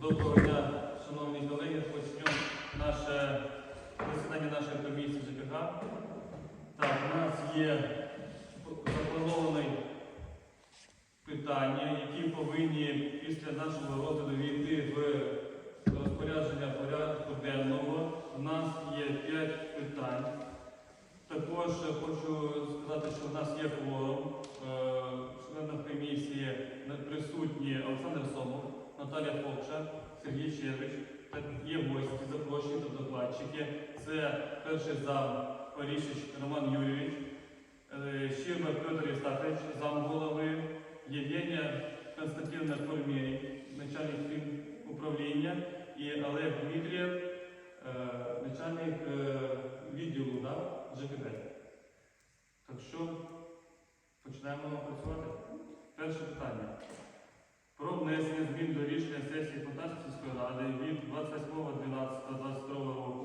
Доброго дня, шановні колеги. Почнемо наше засідання нашої комісії ЖКХ. Так, у нас є заплановане питання, які повинні після нашого розгляду війти в розпорядження порядку денного. У нас є 5 питань. Також хочу сказати, що в нас є кворум. Е, Членом комісії присутні Олександр Сомов, Наталя Фокша, Сергій. Так, є гості, запрошені та докладчики. Це перший зам Парішич Роман Юрійович, е, Петр Єстакович, зам голови, Євгенія Константинівна Кормєй, начальник управління, і Олег Дмитрієв, е, начальник е, відділу да, ЖКД. Так що починаємо працювати. Перше питання. Про внесення змін до рішення сесії Фонтанської сільської ради від 28.12.22 року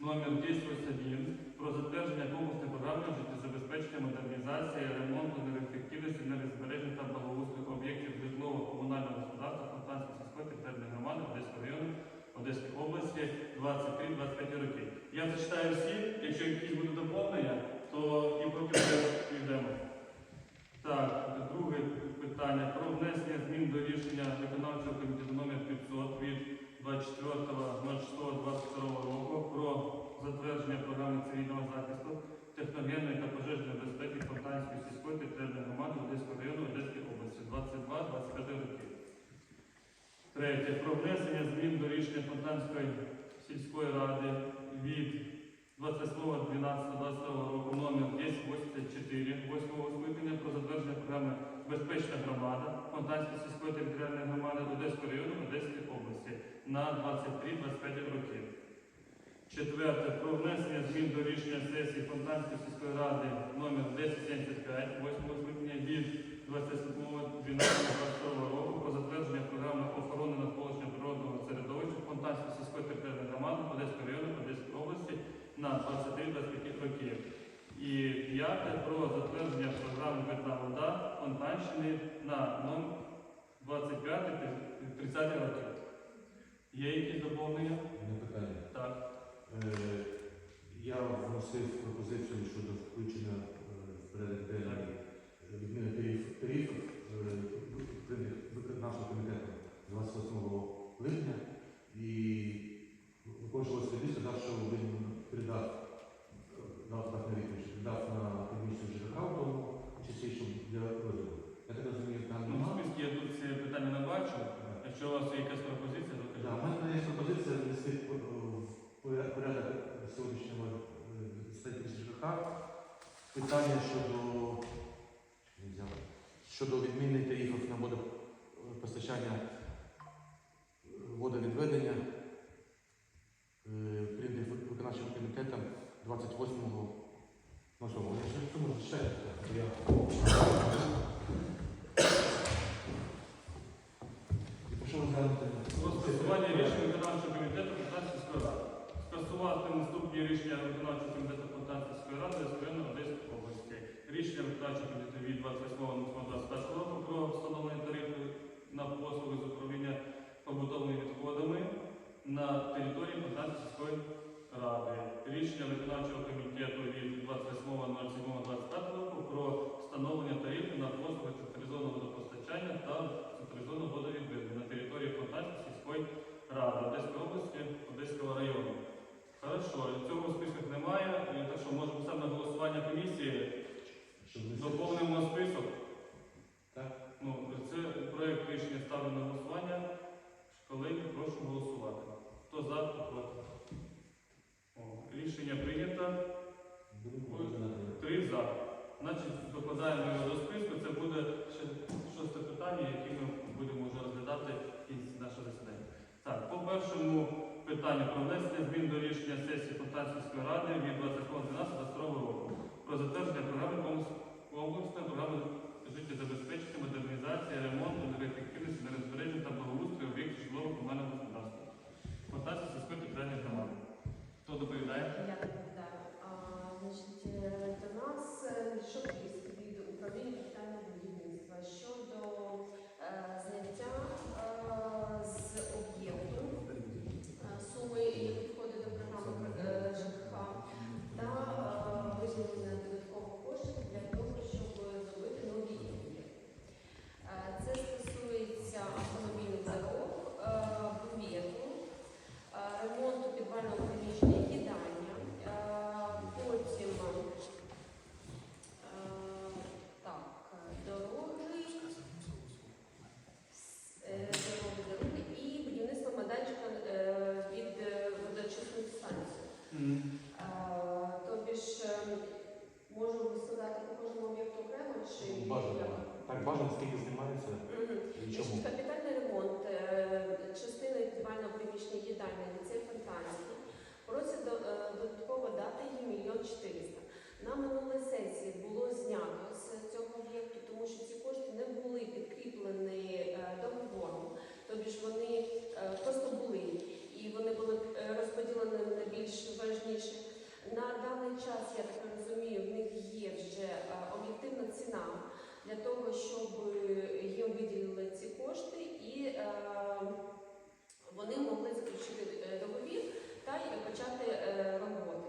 номер 1081 про затвердження комплексної програми життєзабезпечення, модернізації, ремонту, енергоефективності, енергозбереження та благоустрою об'єктів житлово-комунального господарства Фонтанської сільської територіальної громади Одеського району Одеської області 23-25 років. Я зачитаю всі, якщо якісь будуть доповнення, то і потім йдемо. Так, друге питання про внесення змін до рішення виконавчого комітету номер 500 від 24.06.22 року про затвердження програми цивільного захисту, техногенної та пожежної безпеки Фонтанської сільської територіальної громади Одеського району Одеської області 22-25 років. Третє. Про внесення змін до рішення Фонтанської сільської ради від 28.12.22 року номер 1084 8 скликання про затвердження програми Безпечна громада Фонтанської сільської територіальної громади Одеського району Одеської області на 23-25 років. Четверте. Про внесення змін до рішення сесії Фонтанської сільської ради номер 1075 8 скликання від 27.12.22 року про затвердження програми охорони навколишнього природного середовища Фонтанської сільської територіальної громади Одеського району на 23-25 років. І п'яте про затвердження програми Питна вода Фонтанщини на номер 25-30 років. Є якісь доповнення? Не питання. Так. Е, Я вносив пропозицію щодо включення е, в порядок денний е, відміни тариф- тарифів е, прийняних виконавчого комітету 28 липня. І виконавчий комітет сказав, що він передав, е, дав дав на відповідь, що передав на комісію ЖКХ в тому часі, щоб для розгляду. Я так розумію, там Ну, в немає. списку я тут ці питання не бачу. Якщо у вас є якась пропозиція, то Да, у кажіть. мене є пропозиція внести в порядок порядок сьогоднішнього е, статті ЖКХ питання щодо, щодо відміни тарифів на водопостачання, е, водовідведення, е, прийнятих виконавчим комітетом 28-го. Ну скасування рішення виконавчого комітету Фонтанської ради. Скасувати наступні рішення виконавчого комітету Фонтанської ради Скорено Одеської області. Рішення виконавчого комітету від 28.21 року про встановлення тарифу на послуги з управління побутовими відходами на території Фонтанської ради. Рішення виконавчого комітету від 28.07.25 року про встановлення тарифу на послуги централізованого водопостачання та централізованого водовідведення на території Фонтанської сільської ради Одеської області, Одеського району. Хорошо, цього в списках немає, так що можемо саме голосування комісії. Доповнимо список. Так. Ну, це проєкт рішення ставлю на голосування. Колеги, прошу голосувати. Хто за, хто проти. О, рішення прийнято. Три за. Значить, докладаємо його до списку. Це буде ще шосте питання, яке ми будемо вже розглядати в кінці нашого засідання. Так, по першому питанню про внесення змін до рішення сесії Фонтанської ради від 28.12.22 року про затвердження програми комплекс- комплексної програми життєзабезпечення, модернізації, ремонту, енергоефективності, енергозбереження та благоустрою об'єктів житлового комунального господарства. Фонтанської сільської територіальної громади. Хто доповідає? Я доповідаю. Е, до нас е, надійшов лист від управління капітального будівництва щодо е, зняття е, з об'єктів навчальний ліцей Фонтанський просять до- е, додатково дати їм мільйон чотириста. На минулій сесії було знято з цього об'єкту, тому що ці кошти не були підкріплені е, договором, тобі ж вони е, просто були і вони були е, розподілені на більш важніші. На даний час, я так розумію, в них є вже е, об'єктивна ціна для того, щоб е, їм виділили ці кошти і е, вони могли заключити е, договір та почати роботи.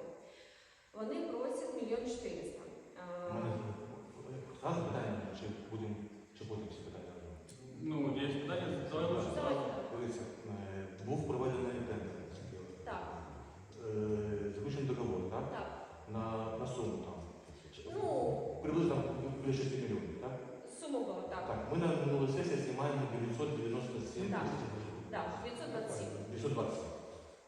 Вони просять мільйон чотириста. Чи будемо всі питання? Ну, є питання, давай лише Давайте зразу. так. Дивіться, е, був проведений тендер, наскільки я знаю. Так, Е, заключений договор, так? так. На, на суму там. Ну, Приблизно там біля 6 мільйонів, так? сума була так. Так, ми на минулій сесії знімаємо 997 Так. Так, 927. 920.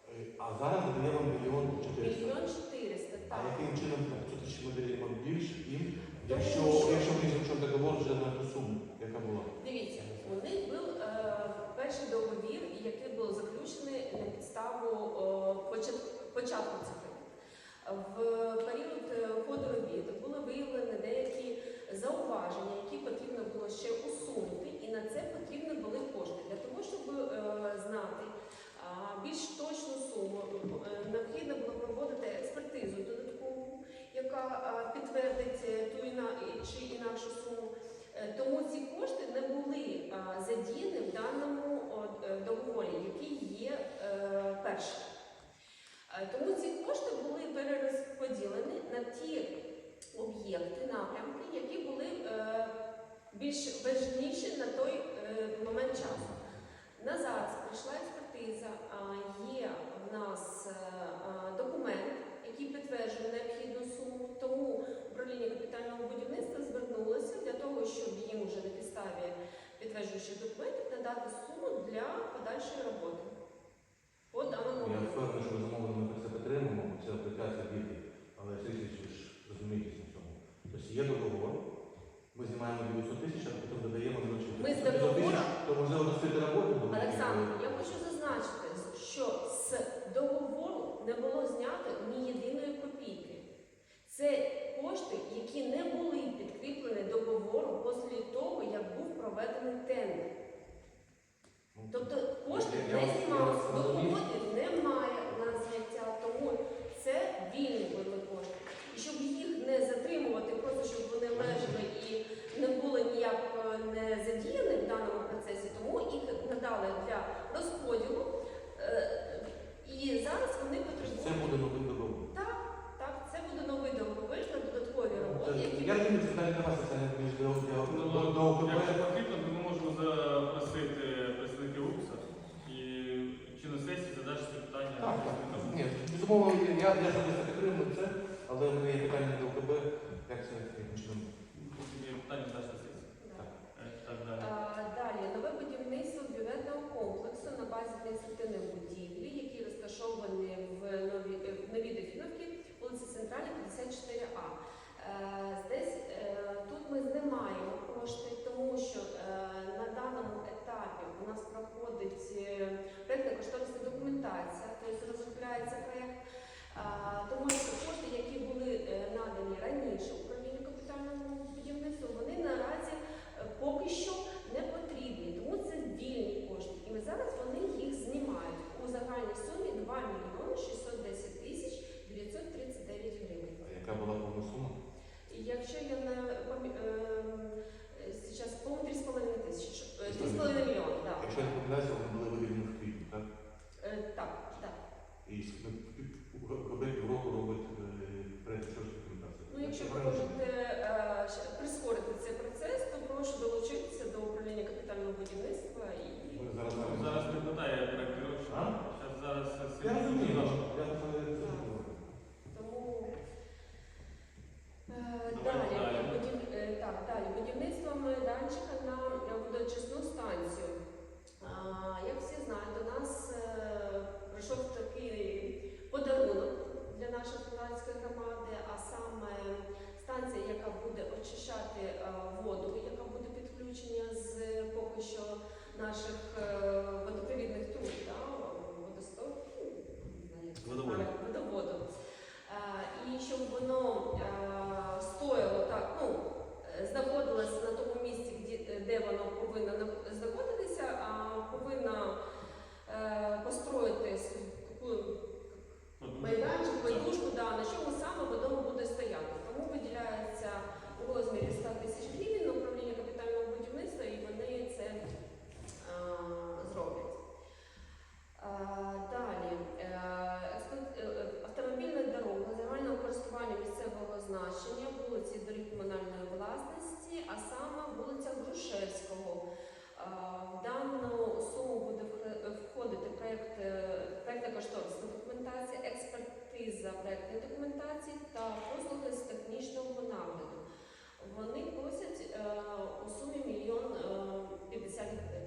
Е, А зараз ми даємо мільйон 400. Мільйон чотириста, А так. яким чином 500 тисяч ми даємо більше їм, якщо, якщо ми заключимо договор вже на ту суму, яка була? Дивіться, у них був е, перший договір, який був заключений на підставу е, почат- початку цих. В період е, ходу робіт були виявлені деякі зауваження, які потрібно було ще усунути, на це потрібні були кошти. Для того, щоб е, знати більш точну суму, е, необхідно було проводити експертизу додаткову, яка підтвердить е, ту чи інакшу суму. Тому ці кошти не були задіяні в даному договорі, який є перший. Е, Тому ці кошти були перерозподілені на ті об'єкти, напрямки, які були більш важніші на той е, момент часу. На зараз прийшла експертиза, є в нас е, документ, який підтверджує необхідну суму. Тому управління капітального будівництва звернулося для того, щоб їм вже на підставі підтверджуючих документів надати суму для подальшої роботи. По даному Я впевнений, що безумовно ми це підтримуємо, це апlikація діти, але Сергій ж розумієтесь на цьому. Тобто є договор, ми знімаємо 900 тисяч, а потім додаємо на Ми з договору- то можливо достати роботи. буде. Олександр, я хочу зазначити, що з договору не було знято ні єдиної копійки. Це кошти, які не були підкріплені договором після того, як був проведений тендер. Тобто кошти не знімалися, розумію. немає на зняття, тому це вільні були кошти. І щоб їх не затримувати, просто щоб вони лежали і не були ніяк е, не задіяні в даному процесі, тому їх надали для розподілу.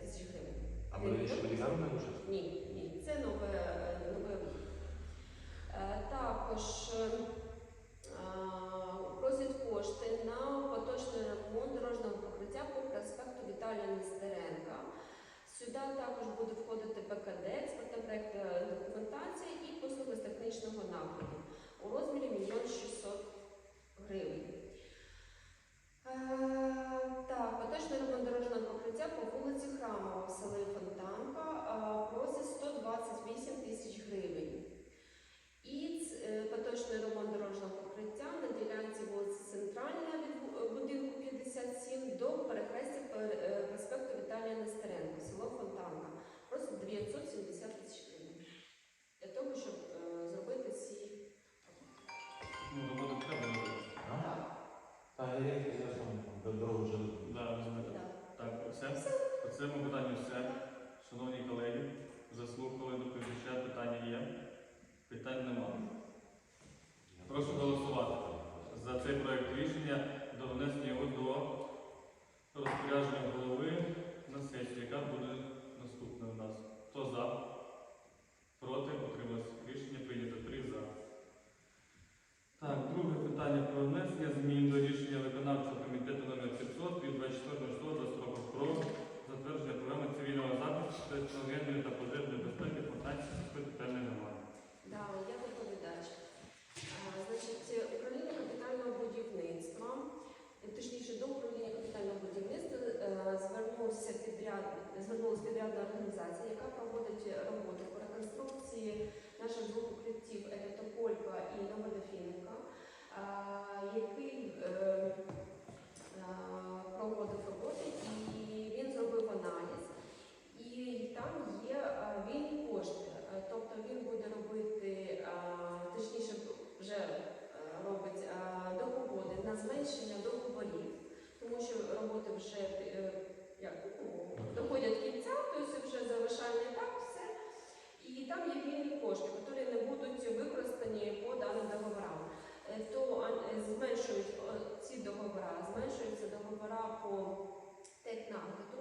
Тисяч гривень. А ми раніше виділяли на? Ні, ні, це нове, е, нове. Е, Також е, просять кошти на поточний ремонт дорожнього покриття по проспекту Віталія Нестеренка. Сюди також буде входити ПКД, експертна проєктна документація і послуги з технічного нагляду у розмірі 1 600 гривень. Е, Так, поточний ремонт дорожнього покриття по вулиці Храмова в селі Фонтанка е, просить 128 тисяч гривень. Яка проводить роботи по реконструкції наших двох укриттів Елітополька і Новодофінка, який е, проводив роботи і він зробив аналіз. І там є вільні кошти. Тобто він буде робити, точніше, вже е, робить договори на зменшення договорів, тому що роботи вже е, як, ну, доходять кінця, тобто вже завершальний етап. І там є вільні кошти, які не будуть використані по даним договорам. Е, То е, зменшують ці договори, зменшуються договори по технагляду,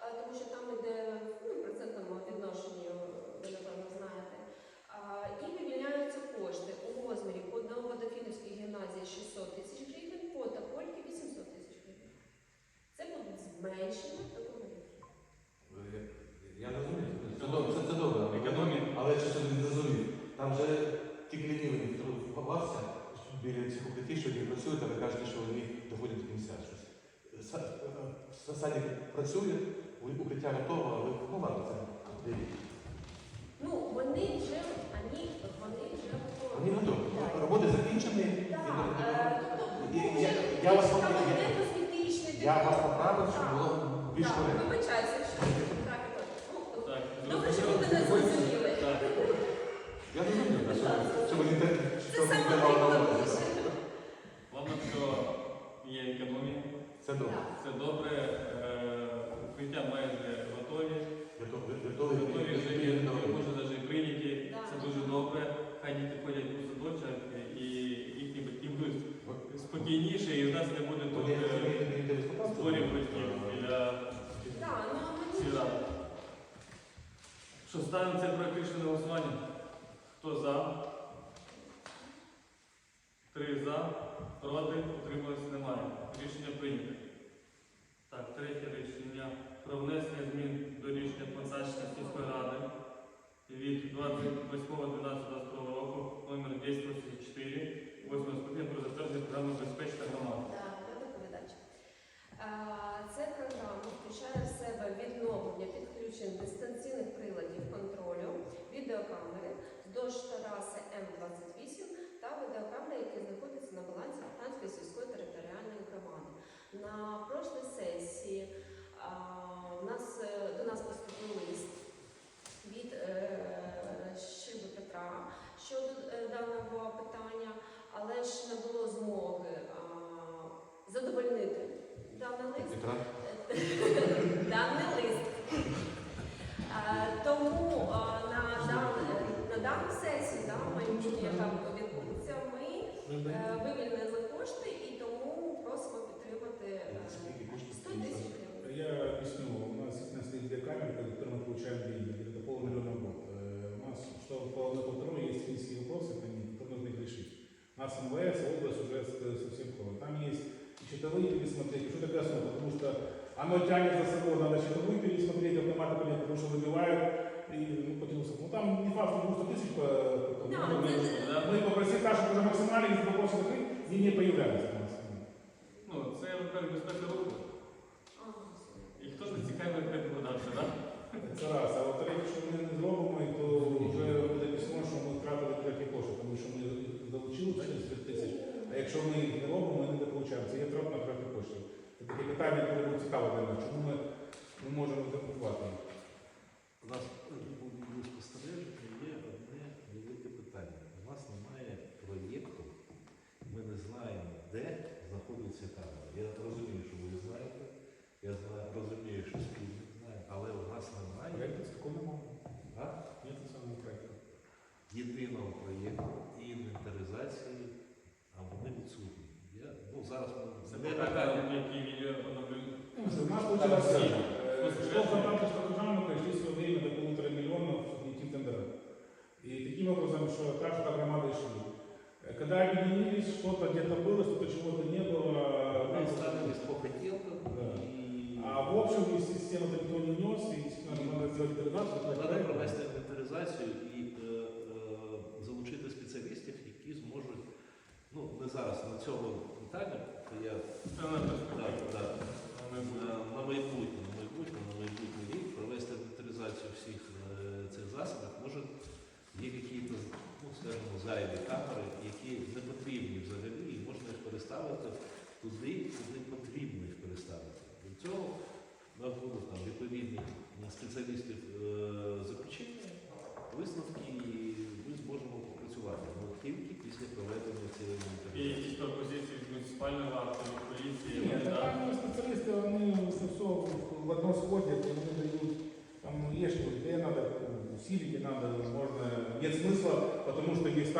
е, тому що там іде ну, в процентному відношенні, ви напевно знаєте. І вивільняються кошти у розмірі по Новодофіновській гімназії 600 тисяч гривень, по Топольки 800 тисяч гривень. Це буде зменшення договорів. Я розумію. Це добре, Але щось я не зрозумів. Там же тільки лінівий попався біля цих укриттів, що вони працюють, а ви кажете, що вони доходять до кінця. Щось. Са- е, Садик працює, укриття готове, але ну ладно, це дивіться. Ну, вони вже, вони, вони вже готові. Вони готові. Так. Роботи закінчені. Так, І- е, тобто, ну, Я- вже я- я вас там косметичний Я вас поправив, щоб Так. було більш Так, коректно. вибачаюся, що получаем деньги, где-то полмиллиона в год. Э, У нас, что по одной, по второй, есть технические вопросы, по ним, которые нужно их решить. У нас МВС, область уже с- совсем плохо. Там есть и счетовые пересмотреть, и что такое основа, потому что оно тянет за собой, надо счетовые пересмотреть, автоматы понять, потому что выбивают, и ну, потянулся. Ну там не факт, что 100 тысяч по, по- Да, по- це- Да? Мы попросили так, чтобы уже максимально, если вопросы закрыть, и не появлялись у нас. Ну, це тепер безпека руху. Ага. І хто не цікавий, хай подався, так? Це раз. А во-вторых, якщо ми не зробимо, то вже буде письмо, що ми втратили треті кошти, тому що ми залучили 40 тисяч, а якщо ми їх не робимо, ми не дополучаємо. Це є трат на треті кошти. Це таке питання, яке буде цікаво для нас. Чому ми не можемо закупувати?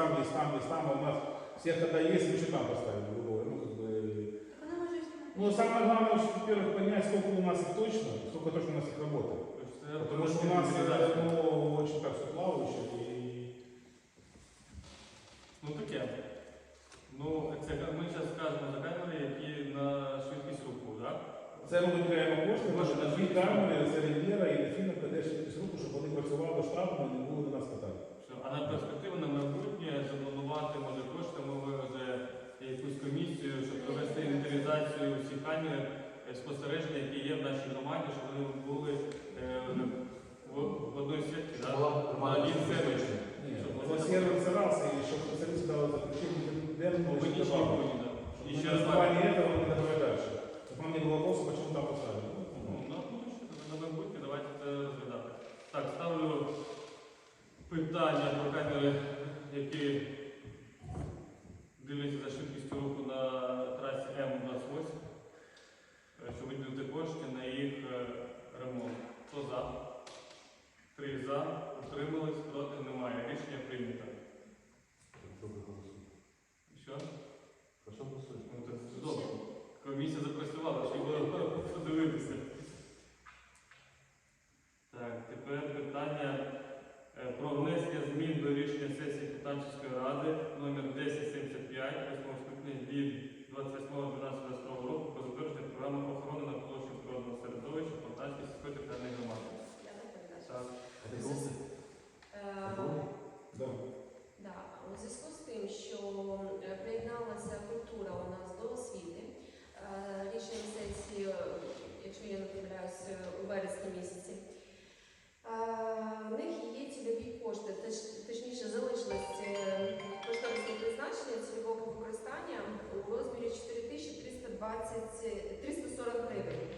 там, есть там, есть там, а у нас все когда есть, мы еще там поставили, грубо говоря, ну, как бы, Вона може ну, самое главное, что, во-первых, понять, сколько у нас их точно, сколько точно у нас их работает. Тобто це Потому что у нас організація. э, ну, очень так все плавающе, и Ну таке. Ну, це ми зараз скажемо за камери, які на швидкість руху, так? це ми виділяємо кошти, Кошти на на дві камери, це Рів'єра і Дефіна, де швидкість руху, щоб вони працювали штатно і не було до нас питань. Всіх е, спостереження, які є в нашій громаді, щоб вони були е, в, в одній сітці, так? На сервер це раз, і щоб спеціалісти дали заключення, де ми Ну, ви можемо не. Щоб І ще раз основании этого мы давай дальше. Щоб нам не було вопросу, почему там поставили. Ну, на будущее, на майбутнє давайте це розглядати. Так, ставлю питання про камери, які дивляться за швидкістю руху на трасі М28, щоб виділити кошти на їх е, ремонт. Хто за? Три за, утримались, проти немає. Рішення прийнято. Що? Про що голосуємо? Ну, добре. Комісія запрацювала, 4320 340 гривень.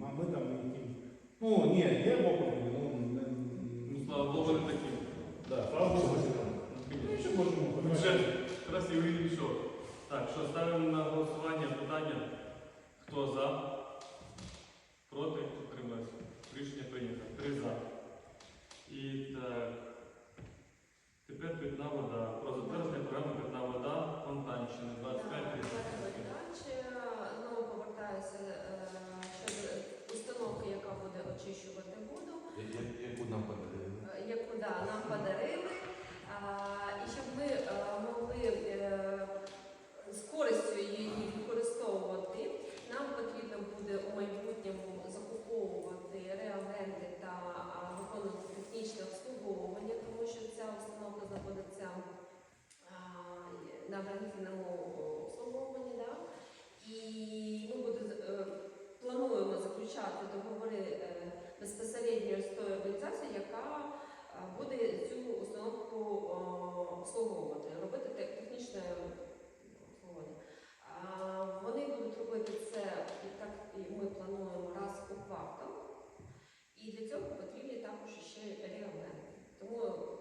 Там, ну, ми- там ніким. Ну, ні, є округи, ну, не, Ну, слава Богу, не такі. да, слава Богу. Ну, що можемо Вже красивий рішок. Так, що ставимо на голосування питання. Хто за? Проти? Утримався. Рішення прийнято. Три за. І так. Тепер питна вода. Про затвердження програми питна вода Фонтанщини 25 Далі знову повертаюся е, щодо установки, яка буде очищувати воду. Я- я- Яку нам подарили? Е, яку да, нам подарили. А, і щоб ми е, могли е, з користю її використовувати, нам потрібно буде у майбутньому закуповувати реагенти та а, виконувати технічне обслуговування, тому що ця установка знаходиться а, на гарантійному обслуговуванні. Да? І ми буде, е, плануємо заключати договори е, безпосередньо з тою організацією, яка е, буде цю установку е, обслуговувати, робити те- технічне обслуговування. А, Вони будуть робити це і так і ми плануємо раз у квартал. І для цього потрібні також ще регламенти. Тому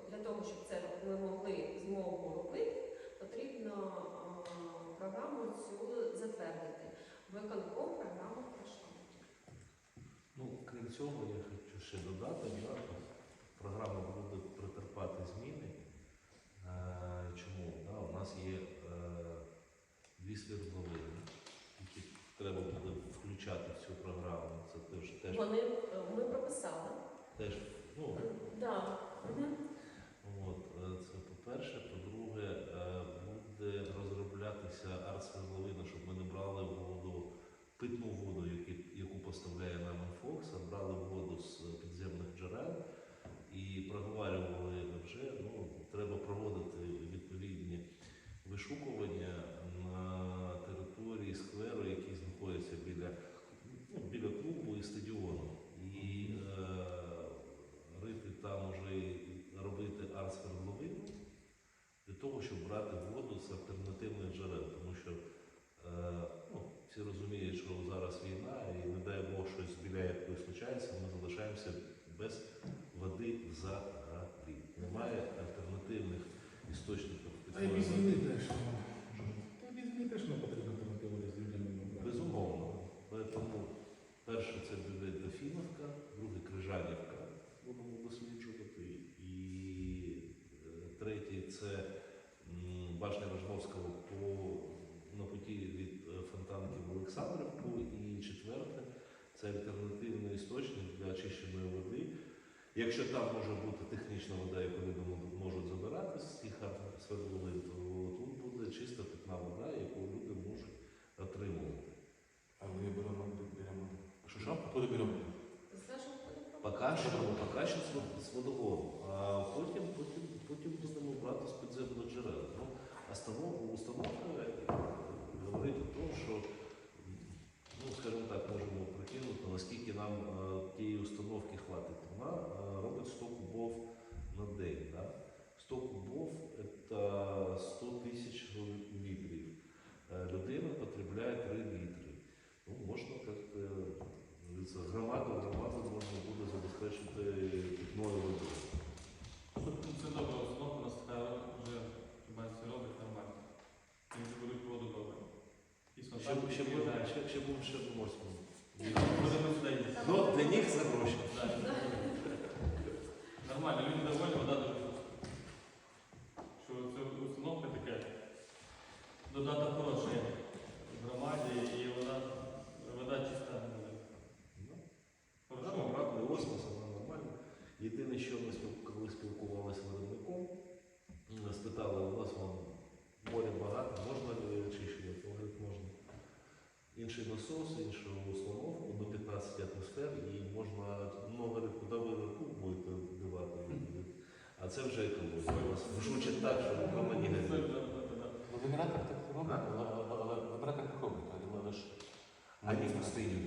для того, щоб це ми могли змогу робити, потрібно а, програму цю затвердити. Виконком програму пройшла. Ну, крім цього, я хочу ще додати, да, програма буде претерпати зміни. Е, Чому? Да, у нас є е, дві свердловини, які треба буде включати в цю програму. Це теж, теж, Вони е, ми прописали. теж ну, Да. Мгм. От, е, це по-перше. По-друге, е, буде розроблятися артсвердловина, щоб ми не брали воду, питну воду, які- яку поставляє нам Інфокс, а брали воду з підземних джерел і проговорювали вже, ну, треба проводити відповідні вишукування на території скверу, який знаходиться біля, ну, біля клубу і стадіону. І е, рити там уже і робити арт-свердловину для того, щоб брати воду з альтернативних джерел. Тому що е, ну, всі розуміють, що зараз війна, і не дай Бог щось біля якоїсь ми залишаємося без води взагалі. Немає альтернативних істочників Та й питної без води. війни теж. ну, Та й без війни теж не потрібно альтернативу з людьми. ну, Безумовно. Тому перше це буде Дофіновка, друге Крижанівка, будемо досліджувати. І е, третє це м, башня Рожновського по, на путі від е, Фонтанки в Олександрівку. І четверте це альтернативний істочник для очищеної води. Якщо там може бути технічна вода, яку люди можуть забирати з цих свердловин, то тут буде чиста питна вода, яку люди можуть отримувати. А ми беремо беремо. Що що? Куди беремо? Поки що, поки що з вод- водогону, а потім, потім, потім будемо брати з підземних джерел. Ну, установка, установка е, говорить про те, що, ну, скажімо так, можемо прикинути, наскільки нам е, тієї установки хватить. Вона робить 100 кубов на день. Да? 100 кубов – це 100 тисяч літрів. Е, Людина потребляє 3 літри. Ну, можна говорится, громаду, громаду можна буде забезпечити питною водою. Це добра установка, у нас така вже бачите, робить нормально. І вже беруть воду добре. Ще, ще, ще, ще будемо ще морському. Будемо сюди їздити. Ну, для них це гроші. Так. Нормально, люди доволі, вода дуже чиста. Що це установка таке. Додаток хороший в громаді і вона, вода чиста буде. Ну, Хорошо. Там обратний осмос, вона нормальна. Єдине, що ми спіл- коли спілкувалися з виробником, м, спитали, у нас вон, моря багато, можна ли очищувати? Він говорить, насос, іншу установку до 15 атмосфер і можна много куди ви руку будете вбивати. А це вже екологія. У вас жучить так, що воно не. Ну, генератор так робить, але- але так робить, але ж... А ні, постійно.